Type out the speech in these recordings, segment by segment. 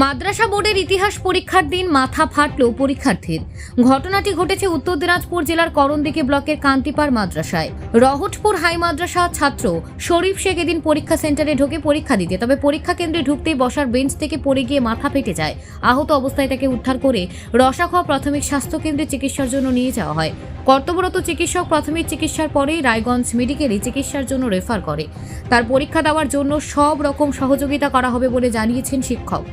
মাদ্রাসা বোর্ডের ইতিহাস পরীক্ষার দিন মাথা ফাটল পরীক্ষার্থীর। ঘটনাটি ঘটেছে উত্তর দিনাজপুর জেলার করণদিঘি ব্লকের কান্তিপাড় মাদ্রাসায়। রহটপুর হাই মাদ্রাসা ছাত্র শরীফ শেখ এদিন পরীক্ষা সেন্টারে ঢোকে পরীক্ষা দিতে, তবে পরীক্ষা কেন্দ্রে ঢুকতেই বসার বেঞ্চ থেকে পড়ে গিয়ে মাথা ফেটে যায়। আহত অবস্থায় তাকে উদ্ধার করে রসাখোয়া প্রাথমিক স্বাস্থ্য কেন্দ্রে চিকিৎসার জন্য নিয়ে যাওয়া হয়। কর্তব্যরত চিকিৎসক প্রাথমিক চিকিৎসার পরেই রায়গঞ্জ মেডিকেলে চিকিৎসার জন্য রেফার করে। তার পরীক্ষা দেওয়ার জন্য সব রকম সহযোগিতা করা হবে বলে জানিয়েছেন শিক্ষক।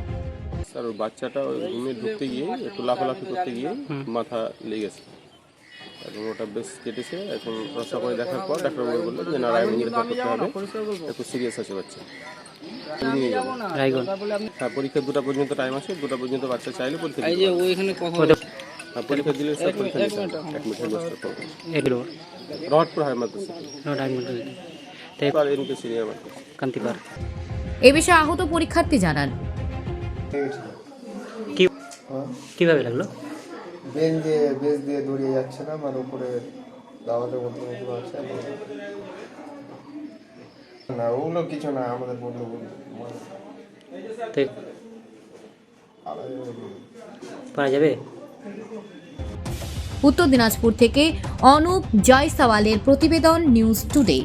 স্যার ওই বাচ্চাটা ওই রুমে ঢুকতে গিয়ে একটু লাফালাফি করতে গিয়ে মাথা লেগেছে এবং ওটা বেশ কেটেছে। এখন রসা করে দেখার পর ডাক্তারবাবু বললেন যে না রায়গঞ্জে রেফার করতে হবে। একটু সিরিয়াস আছে বাচ্চা। নিয়ে যাব রায়গঞ্জ। হ্যাঁ পরীক্ষা দুটা পর্যন্ত টাইম আছে। দুটা পর্যন্ত বাচ্চা চাইলে পরীক্ষা হ্যাঁ পরীক্ষা দিলে স্যার পরীক্ষা দিতে এক মিনিট। রহটপুর হাই আর মাদ্রাসা। কান্তিপার এ বিষয়ে আহত পরীক্ষার্থী জানান। কি কীভাবে লাগল? বেঞ্চ দিয়ে বেঞ্চ দিয়ে দৌড়িয়ে যাচ্ছিলাম আর উপরে দাওয়াতের মতো মতো আছে না। ওগুলো কিছু না আমাদের বন্ধু পারা যাবে? উত্তর দিনাজপুর থেকে অনুপ জয়সওয়ালের প্রতিবেদন নিউজ টুডে।